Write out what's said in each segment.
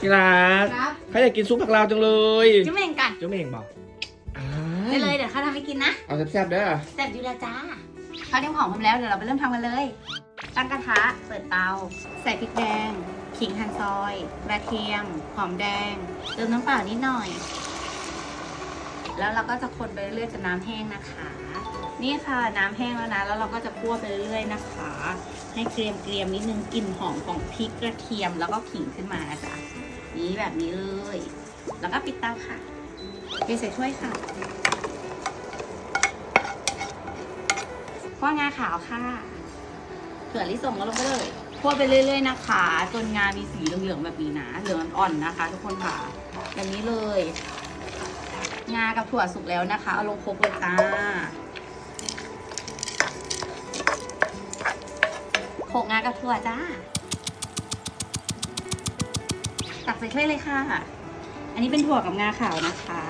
ที่รักครับเขาอยากกินซุปผักลาวจังเลยจุ๊บเองกันเจ้าเมงบอกอ่าได้เลยเดี๋ยวเขาทำให้กินนะเอาแซ่บๆเด้อแซ่บอยู่แล้วจ้าข้าวเตรียมของพร้อมแล้วเดี๋ยวเราไปเริ่มทำกันเลยตั้งกระทะเปิดเตา ใส่พริกแดงขิงหั่นซอยกระเทียมหอมแดงเติมน้ำเปล่านิดหน่อย แล้วเราก็จะคนไปเรื่อยๆจนน้ำแห้งนะคะ นี่ค่ะน้ำแห้งแล้วนะ แล้วเราก็จะคั่วไปเรื่อยๆนะคะ ให้เกรียมๆนิดนึงกลิ่นหอมของพริกกระเทียมแล้วก็ขิงขึ้นมานะจ๊ะ นี่แบบนี้เลย แล้วก็ปิดเตาค่ะเทใส่ถ้วยค่ะคั่วงาขาวค่ะเกลือลิสงก็ลงไปเลยคั่วไปเรื่อย ๆ นะคะ จนงามีสีเหลืองๆแบบนี้นะ เหลืองอ่อนนะคะ ทุกคนค่ะ แบบนี้เลย งากับถั่วสุกแล้วนะคะ เอาลงโครกเลยจ้าโขกงากับถั่วจ้า ตักใส่ถ้วยเลยค่ะ อันนี้เป็นถั่วกับงาขาวนะคะ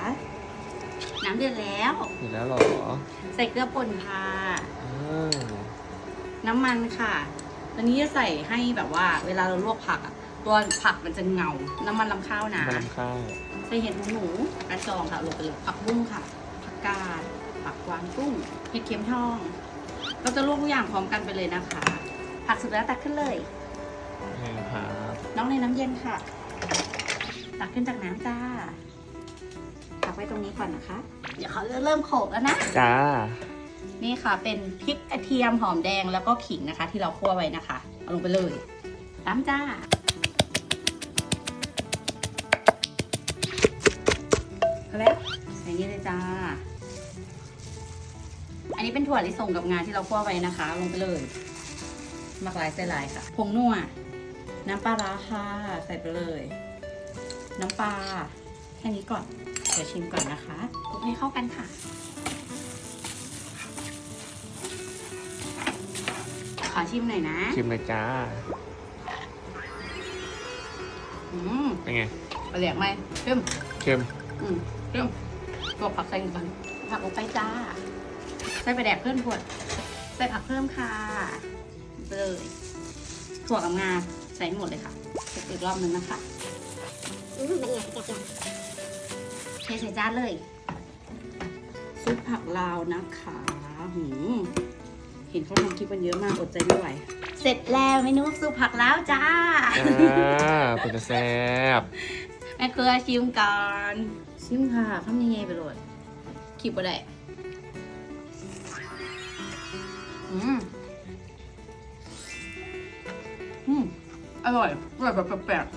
น้ำเดือดแล้วเห็นแล้วเหรอใส่เกลือป่นค่ะอืมน้ำมันค่ะตอนนี้จะใส่ให้แบบว่า เวลาเราลวกผักอะตัวผักมันจะเงา น้ำมันลำข้าวนะมาลำข้าวใส่เห็ดหูหนูกระจองค่ะลงไปเลยผักบุ้งค่ะผักกาดผักกวางตุ้งเห็ดเข็มทอง เราจะลวกทุกอย่างพร้อมกันไปเลยนะคะ ผักสุกแล้วตักขึ้นเลย นี่ครับ น้องในน้ำเย็นค่ะ ตักขึ้นจากน้ำจ้า ตักไว้ตรงนี้ก่อนนะคะ เดี๋ยวเขาจะเริ่มโขลกแล้วนะ จ้า นี่ค่ะ เป็นพริกกระเทียมหอมแดงแล้วก็ขิงนะคะ ที่เราคั่วไว้นะคะ เอาลงไปเลยน้ำจ้าเอาแล้วใส่นี่เลยจ้า อันนี้เป็นถั่วลิสงกับงาที่เราคั่วไว้นะคะ ลงไปเลยหมักหลายใส่หลายค่ะ ผงนัวน้ำปลาร้าค่ะ ใส่ไปเลย น้ำปลาแค่นี้ก่อนเดี๋ยวชิมก่อนนะคะคลุกให้เข้ากันค่ะ ขอชิมหน่อยนะ ชิมเลยจ้า อืมเป็นไงปลาแหลกไหมเพิ่มเค็มอืมเพิ่มตัวผักใส่กันผักลงไปจ้า ใส่ไปลาแดกเพิ่มถั่วใส่ผักเพิ่มค่ะไปเลยถั่วกับงาใส่ให้หมดเลยค่ะเสร็จอีกรอบนึงนะคะ อืมละเอียดละเอียดเทใส่จานเลย ซุปผักลาวนะคะหืมเห็นเขาทำคลิปกันเยอะมากอดใจไม่ไหว เสร็จแล้วเมนูซุปผักลาวจ้าอ่าเป็นจะแซ่บแม่เครือชิมก่อนชิมค่ะทำยังไงไปโหลดคลิปบ่ได้อืมอืมอร่อยอร่อยแบบแปลก